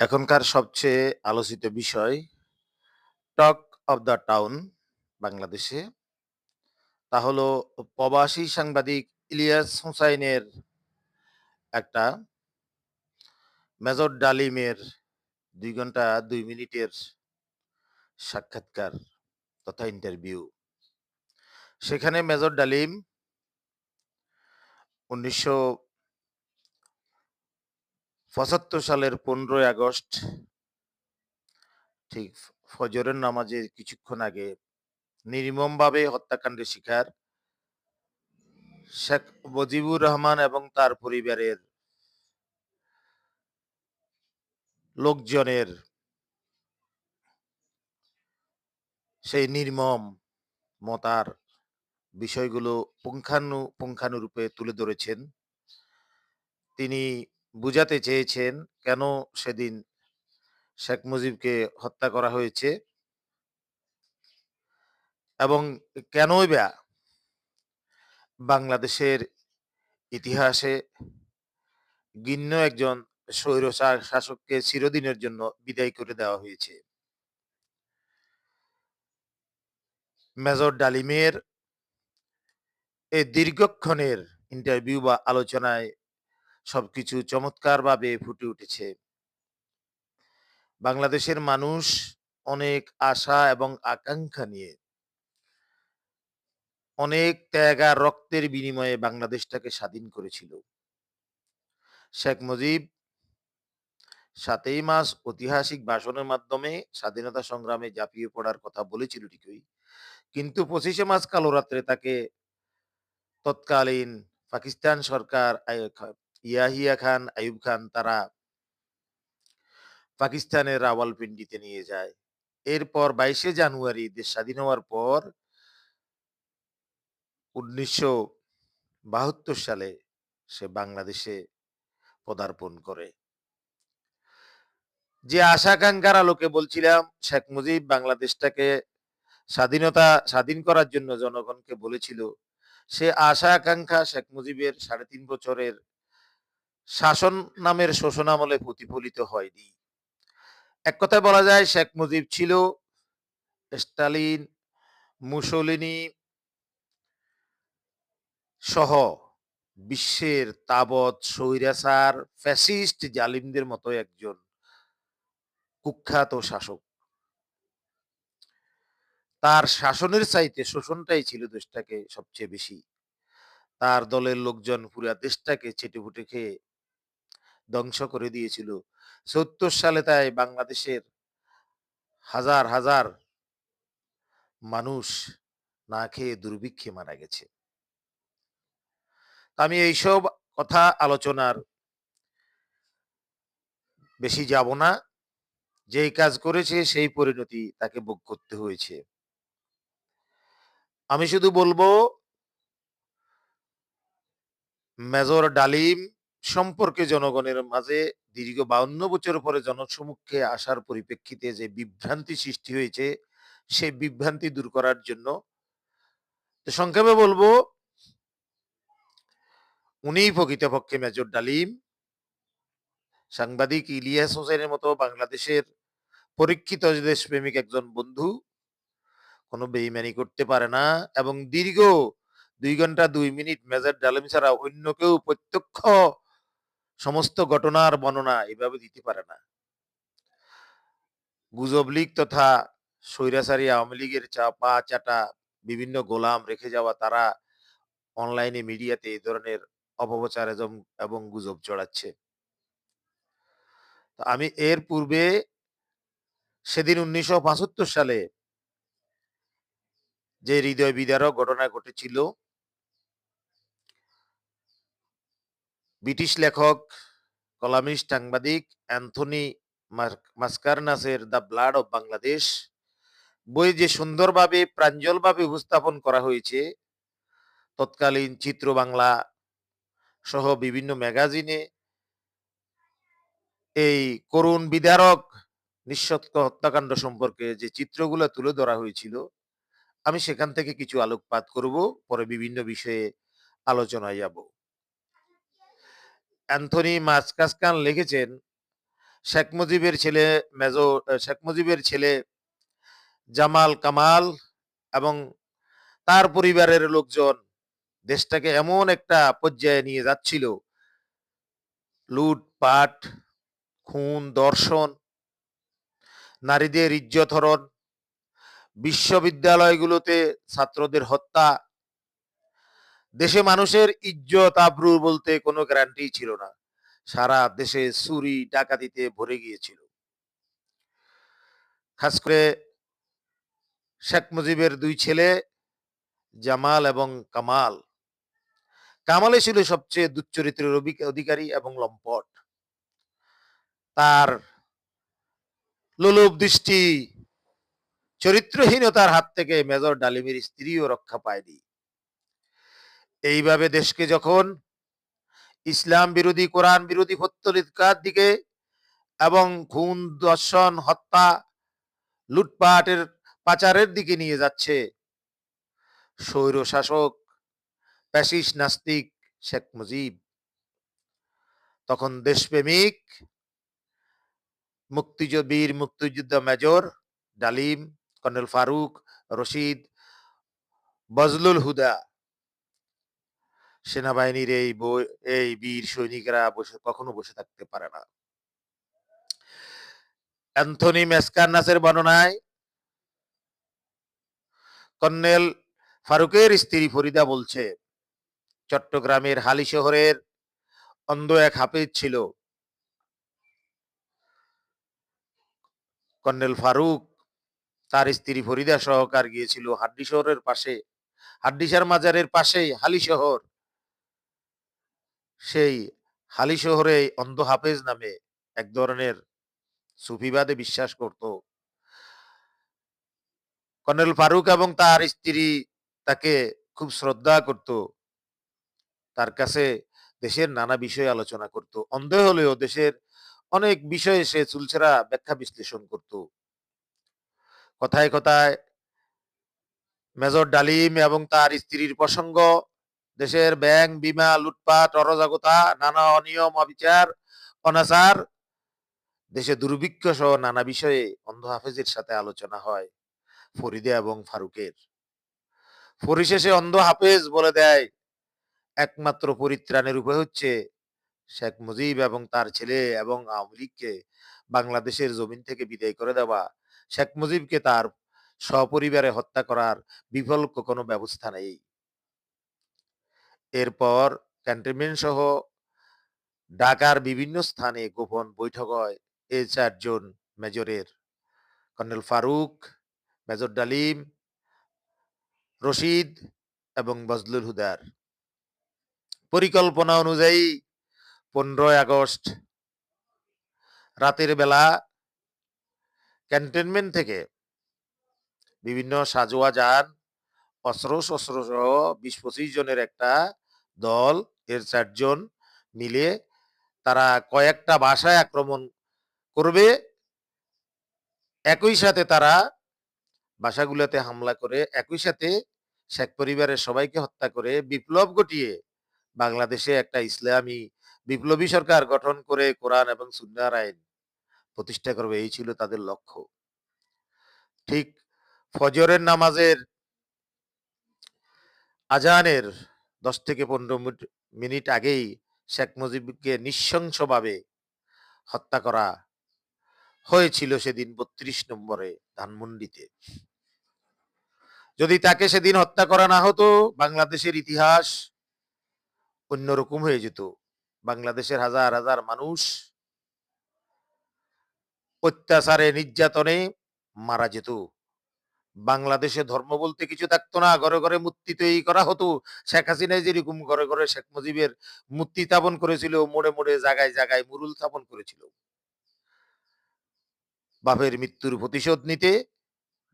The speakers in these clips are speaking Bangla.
এখনকার সবচেয়ে আলোচিত বিষয়, টক অফ দ্য টাউন বাংলাদেশে। তা হলো প্রবাসী সাংবাদিক ইলিয়াস হুসাইনের একটা মেজর ডালিমের দুই ঘণ্টা দুই মিনিটের সাক্ষাৎকার তথা ইন্টারভিউ সেখানে মেজর ডালিম উনিশশো পঁচাত্তর সালের পনেরোই আগস্ট, ঠিক, ফজরের নামাজের কিছুক্ষণ আগে নির্মমভাবে হত্যাকাণ্ডের শিকার শেখ মুজিবুর রহমান এবং তার পরিবারের লোকজনের সেই নির্মম মতার বিষয়গুলো পুঙ্খানু, পুঙ্খানুরূপে তুলে ধরেছেন। তিনি বুঝাতে চেয়েছেন কেন সেদিন শেখ মুজিবকে হত্যা করা হয়েছে? এবং কেনই বা বাংলাদেশের ইতিহাসে গিন্ন একজন স্বৈর শাসককে চিরদিনের জন্য বিদায় করে দেওয়া হয়েছে? মেজর ডালিমের এই দীর্ঘক্ষণের ইন্টারভিউ বা আলোচনায় সবকিছু চমৎকারভাবে ফুটে উঠেছে। বাংলাদেশের মানুষ অনেক আশা এবং আকাঙ্ক্ষা নিয়ে অনেক ত্যাগ আর রক্তের বিনিময়ে বাংলাদেশটাকে স্বাধীন করেছিল। শেখ মুজিব সাতই মাস ঐতিহাসিক ভাষণের মাধ্যমে স্বাধীনতা সংগ্রামে ঝাঁপিয়ে পড়ার কথা বলেছিল ঠিকই, কিন্তু পঁচিশে মাস কালো রাত্রে তাকে তৎকালীন পাকিস্তান সরকার ইয়াহিয়া খান, আইয়ুব খান তারা পাকিস্তানের রাওয়ালপিন্ডিতে নিয়ে যায়। এরপর বাইশে জানুয়ারি দেশ স্বাধীন হওয়ার পর উনিশশো বাহাত্তর সালে সে বাংলাদেশে পদার্পণ করে। যে আশাকাঙ্ক্ষার আলোকে বলছিলাম, শেখ মুজিব বাংলাদেশটাকে স্বাধীনতা, স্বাধীন করার জন্য জনগণকে বলেছিল, সে আশা আকাঙ্ক্ষা শেখ মুজিবের সাড়ে তিন বছরের শাসন নামের শোষণামলে প্রতিফলিত হয়নি। এক কথায় বলা যায়, শেখ মুজিব ছিল স্টালিন, মুসোলিনি সহ বিশ্বের তাবৎ স্বৈরাচার, ফ্যাসিস্ট জালিমদের মতো একজন কুখ্যাত শাসক। তার শাসনের চাইতে শোষণটাই ছিল দেশটাকে সবচেয়ে বেশি। তার দলের লোকজন পুরা দেশটাকে চেটেপুটে খেয়ে ধ্বংস করে দিয়েছিল। সত্তর সালে তাই বাংলাদেশের হাজার হাজার মানুষ না খেয়ে দুর্ভিক্ষে মারা গেছে। আমি এইসব কথা আলোচনার বেশি যাব না। যেই কাজ করেছে সেই পরিণতি তাকে ভোগ করতে হয়েছে। আমি শুধু বলব, মেজর ডালিম সম্পর্কে জনগণের মাঝে দীর্ঘ বাউন্ন বছর পরে জনসমুখে আসার পরিপ্রেক্ষিতে যে বিভ্রান্তি সৃষ্টি হয়েছে সেই বিভ্রান্তি দূর করার জন্য সংক্ষেপে বলব উনি প্রকৃতপক্ষে মেজর ডালিম। সাংবাদিক ইলিয়াস হোসেনের মতো বাংলাদেশের পরীক্ষিত দেশপ্রেমিক একজন বন্ধু। কোনো বেইমানি করতে পারে না এবং দীর্ঘ দুই ঘণ্টা দুই মিনিট মেজর ডালিম ছাড়া অন্য কেউ প্রত্যক্ষ সমস্ত ঘটনার বর্ণনা এভাবে দিতে পারে না। গুজব লীগ তথা স্বৈরাচারী আওয়ামী লীগের চাপা চাটা বিভিন্ন গোলাম রেখে যাওয়া তারা অনলাইনে মিডিয়াতে এই ধরনের অপপ্রচার এবং- গুজব চড়াচ্ছে আমি এর পূর্বে সেদিন উনিশশো পঁচাত্তর সালে যে হৃদয় বিদারক ঘটনা ঘটেছিল ব্রিটিশ লেখক, কলামিস্ট, সাংবাদিক অ্যান্থনি মাস্কারনাসের দ্য ব্লাড অফ বাংলাদেশ। বই যে সুন্দরভাবে, প্রাঞ্জলভাবে উপস্থাপন করা হয়েছে, তৎকালীন চিত্র বাংলা সহ বিভিন্ন ম্যাগাজিনে, এই করুণ বিদারক নিঃসত্ব হত্যাকাণ্ড সম্পর্কে যে চিত্রগুলো তুলে ধরা হয়েছিল, আমি সেখান থেকে কিছু আলোকপাত করব, পরে বিভিন্ন বিষয়ে আলোচনায় যাব। অ্যান্থনি মাসকাসকান লিখেছেন শেখ মুজিবের ছেলে মেজো শেখ মুজিবের ছেলে জামাল কামাল এবং তার পরিবারের লোকজন দেশটাকে এমন একটা পর্যায়ে নিয়ে যাচ্ছিল লুটপাট, খুন, দর্শন নারীদের ইজ্জত হরণ, বিশ্ববিদ্যালয়গুলোতে ছাত্রদের হত্যা। দেশে মানুষের ইজ্জত, আবরু বলতে কোনো গ্যারান্টি ছিল না। সারা দেশে চুরি, ডাকাতিতে ভরে গিয়েছিল। খাস করে শেখ মুজিবের ২ ছেলে, জামাল এবং কামাল। কামালই ছিল সবচেয়ে দুশ্চরিত্রের অবি, অধিকারী এবং লম্পট। তার লোলুপ দৃষ্টি, চরিত্রহীনতার হাত থেকে মেজর ডালিমের স্ত্রীও রক্ষা পায়নি। এইভাবে দেশকে যখন ইসলাম বিরোধী, কোরআন বিরোধী পত্তলিকার দিকে এবং খুন, দর্শন হত্যা, লুটপাটের পাচারের দিকে নিয়ে যাচ্ছে স্বৈরশাসক, প্যাসিস নাস্তিক শেখ মুজিব। তখন দেশপ্রেমিক মুক্তিয বীর মুক্তিযোদ্ধা মেজর ডালিম, কর্নেল ফারুক, রশিদ, বজলুল হুদা সেনাবাহিনীর এই বই এই বীর সৈনিকরা বসে কখনো বসে থাকতে পারে না। অ্যান্থনি মেসকারনাসের বর্ণনায় কর্নেল ফারুকের স্ত্রী ফরিদা বলছে, চট্টগ্রামের হালি শহরের অন্ধ এক হাফেজ ছিল। কর্নেল ফারুক তার স্ত্রী ফরিদা সহকার গিয়েছিল হাড্ডি শহরের পাশে হাড্ডিসার মাজারের পাশে হালি শহর। সেই হালি শহরে অন্ধ হাফেজ নামে এক ধরনের সুফিবাদে বিশ্বাস করত। কর্নেল ফারুক এবং তার স্ত্রী তাকে খুব শ্রদ্ধা করত। তার কাছে দেশের নানা বিষয়ে আলোচনা করত। অন্ধ হলেও দেশের অনেক বিষয়ে সে চুলচেরা ব্যাখ্যা বিশ্লেষণ করত। কথায়, কথায় মেজর ডালিম এবং তার স্ত্রীর প্রসঙ্গ দেশের ব্যাংক, বিমা, লুটপাট, অরাজকতা, নানা অনিয়ম, অবিচার, অনাচার, দেশে দুর্ভিক্ষ সহ নানা বিষয়ে অন্ধ হাফেজের সাথে আলোচনা হয় ফরিদা এবং ফারুকের। পরিশেষে অন্ধ হাফেজ বলে দেয়, একমাত্র পরিত্রাণের উপায় হচ্ছে শেখ মুজিব এবং তার ছেলে এবং আওয়ামী লীগকে বাংলাদেশের জমিন থেকে বিদায় করে দেওয়া। শেখ মুজিবকে তার সপরিবারে হত্যা করার বিকল্প কোনো ব্যবস্থা নেই। এরপর ক্যান্টনমেন্ট সহ ঢাকার বিভিন্ন স্থানে গোপন বৈঠক হয় এই চারজন মেজরের। কর্নেল ফারুক, মেজর ডালিম, রশিদ এবং বজলুল হুদার। পরিকল্পনা অনুযায়ী ১৫ই আগস্ট রাতের বেলা ক্যান্টনমেন্ট থেকে বিভিন্ন সাজোয়া যান, অস্ত্র-শস্ত্র সহ ২০-২৫ জনের একটা দল, এর ৪ জন মিলে তারা কয়েকটা বাসায় আক্রমণ করবে। একই সাথে তারা বাসাগুলোতে হামলা করে একই সাথে শেখ পরিবারের সবাইকে হত্যা করে বিপ্লব ঘটিয়ে বাংলাদেশে একটা ইসলামী বিপ্লবী সরকার গঠন করে কোরআন এবং সুন্নাহর আইন প্রতিষ্ঠা করবে এই ছিল তাদের লক্ষ্য। ঠিক ফজরের নামাজের আজানের ১০ থেকে ১৫ মিট মিনিট আগেই শেখ মুজিবকে নৃশংসভাবে হত্যা করা হয়েছিল সেদিন ৩২ নম্বরে ধানমন্ডিতে। যদি তাকে সেদিন হত্যা করা না হতো বাংলাদেশের ইতিহাস অন্যরকম হয়ে যেত। বাংলাদেশের হাজার, হাজার মানুষ অত্যাচারে, নির্যাতনে মারা যেত। বাংলাদেশে ধর্ম বলতে কিছু থাকতো না। ঘরে, ঘরে মূর্তি তৈরি করা হতো। শেখ হাসিনাই যেরকম ঘরে, ঘরে শেখ মুজিবের মূর্তি স্থাপন করেছিল, মোড়ে, মোড়ে জায়গায়, জায়গায় মুরুল স্থাপন করেছিল। বাপের মৃত্যুর প্রতিশোধ নিতে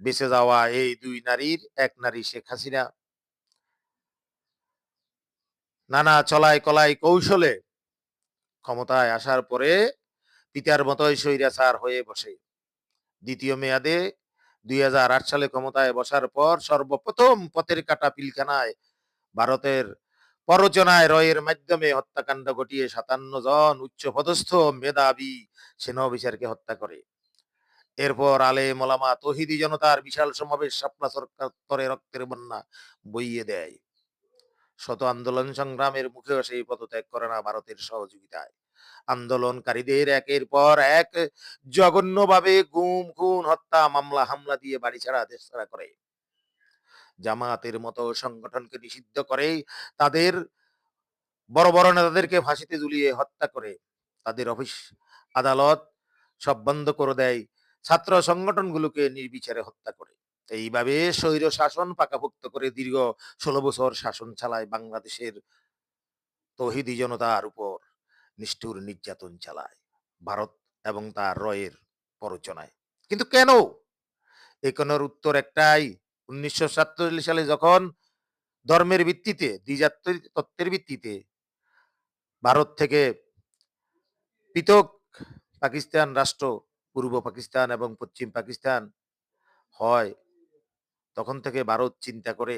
বেঁচে যাওয়া এই দুই নারীর, এক নারী শেখ হাসিনা নানা চলায় কলায় কৌশলে ক্ষমতায় আসার পরে পিতার মতোই স্বৈরাচার হয়ে বসে। দ্বিতীয় মেয়াদে ২০০৮ সালে ক্ষমতায় বসার পর সর্বপ্রথম পথের কাঁটা পিলখানায় ভারতের প্ররোচনায় রয়ের মাধ্যমে হত্যাকাণ্ড ঘটিয়ে ৫৭ জন উচ্চ পদস্থ মেধাবী সেনা অফিসারকে হত্যা করে। এরপর আলে ওলামা তহিদি জনতার বিশাল সমাবেশ শাপলা চত্বরে রক্তের বন্যা বইয়ে দেয়। শত আন্দোলন সংগ্রামের মুখেও সেই পদত্যাগ করে না ভারতের সহযোগিতায়। আন্দোলনকারীদের একের পর এক জঘন্যভাবে গুম, খুন, হত্যা, মামলা, হামলা দিয়ে বাড়ি ছাড়া, দেশ ছাড়া করে। জামায়াতের মতো সংগঠনকে নিষিদ্ধ করে তাদের বড়, বড় নেতাদেরকে ফাঁসিতে ঝুলিয়ে হত্যা করে। তাদের অফিস, আদালত সব বন্ধ করে দেয়। ছাত্র সংগঠনগুলোকে নির্বিচারে হত্যা করে। এইভাবে স্বৈর শাসন পাকাপোক্ত করে দীর্ঘ ১৬ বছর শাসন চালায় বাংলাদেশের তহিদি জনতার উপর নিষ্ঠুর নির্যাতন চালায় ভারত এবং তার রয়ের প্ররোচনায়। কিন্তু কেন? এখানের উত্তর একটাই ১৯৪৭ সালে যখন ধর্মের ভিত্তিতে, দ্বিজাত্বের তত্ত্বের ভিত্তিতে ভারত থেকে পৃথক পাকিস্তান রাষ্ট্র, পূর্ব পাকিস্তান এবং পশ্চিম পাকিস্তান হয়, তখন থেকে ভারত চিন্তা করে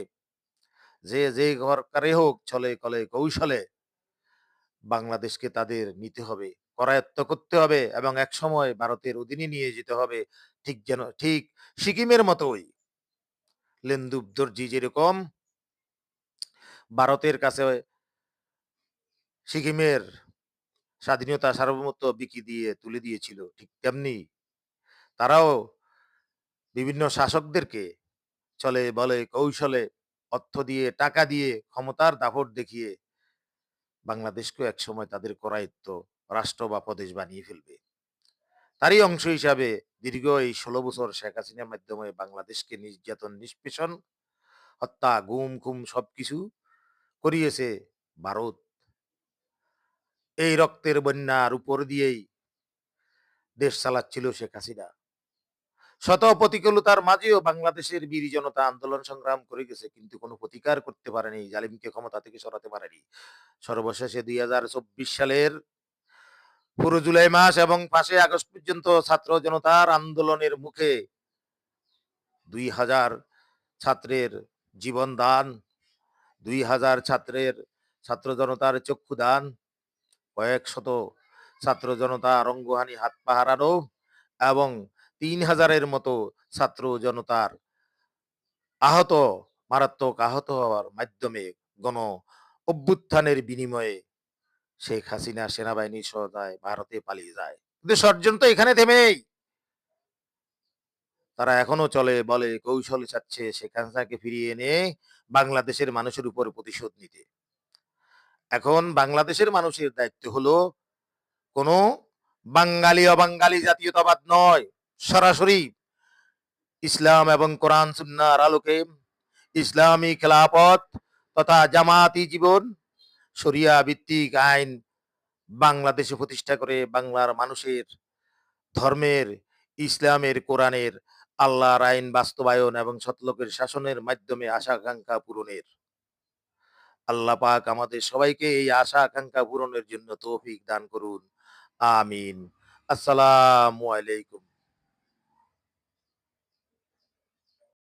যে, যে প্রকারে হোক ছলে কলে কৌশলে বাংলাদেশকে তাদের নিতে হবে, করায়ত্ত করতে হবে এবং একসময় ভারতের অধীনে নিয়ে যেতে হবে। ঠিক যেন ঠিক সিকিমের মতোই। লেন্দুব দর্জি যেরকম ভারতের কাছে সিকিমের স্বাধীনতা সার্বভৌমত্ব বিকি দিয়ে তুলে দিয়েছিল। ঠিক তেমনি তারাও বিভিন্ন শাসকদেরকে চলে বলে কৌশলে অর্থ দিয়ে, টাকা দিয়ে, ক্ষমতার দাপট দেখিয়ে বাংলাদেশকেও একসময় তাদের করায়ত্ত রাষ্ট্র বা প্রদেশ বানিয়ে ফেলবে। তারই অংশ হিসাবে দীর্ঘ এই ১৬ বছর শেখ হাসিনার মাধ্যমে বাংলাদেশকে নির্যাতন, নিষ্পেষণ, হত্যা, গুম-খুম সবকিছু করিয়েছে ভারত। এই রক্তের বন্যার উপর দিয়েই দেশ চালাচ্ছিল শেখ হাসিনা। শত প্রতিকূলতার মাঝেও বাংলাদেশের বীর জনতা আন্দোলন সংগ্রাম করে গেছে কিন্তু কোনো প্রতিকার করতে পারেনি। জালিমকে ক্ষমতা থেকে সরাতে পারেনি। সর্বশেষে ২০২৪ সালের পুরো জুলাই মাস এবং ৫ই আগস্ট পর্যন্ত ছাত্র জনতার আন্দোলনের মুখে ২০০০ ছাত্রের জীবন দান, ২০০০ ছাত্রের ছাত্র জনতার চক্ষু দান, কয়েক শত ছাত্র জনতা অঙ্গহানি হাত পা হারানো এবং ৩০০০ হাজারের মতো ছাত্র জনতার আহত, মারাত্মক আহত হওয়ার মাধ্যমে গণ অভ্যুত্থানের বিনিময়ে শেখ হাসিনা সেনাবাহিনীর সহায়তায় ভারতে পালিয়ে যায়। কিন্তু ষড়যন্ত্র এখানে থেমেই। তারা এখনও চলে বলে কৌশল চাচ্ছে শেখ হাসিনাকে ফিরিয়ে এনে বাংলাদেশের মানুষের উপর প্রতিশোধ নিতে। এখন বাংলাদেশের মানুষের দায়িত্ব হলো কোনো বাঙালি অবাঙালি জাতীয়তাবাদ নয়। সরাসরি ইসলাম এবং কোরআন সুন্নাহর আলোকে ইসলামী খেলাপথ তথা জামায়াতি জীবন শরিয়া ভিত্তিক আইন বাংলাদেশে প্রতিষ্ঠা করে বাংলার মানুষের ধর্মের, ইসলামের, কোরআনের, আল্লাহর আইন বাস্তবায়ন এবং সৎলোকের শাসনের মাধ্যমে আশা-আকাঙ্ক্ষা পূরণের। আল্লাহ পাক আমাদের সবাইকে এই আশা-আকাঙ্ক্ষা পূরণের জন্য তৌফিক দান করুন। আমিন। আসসালামু আলাইকুম।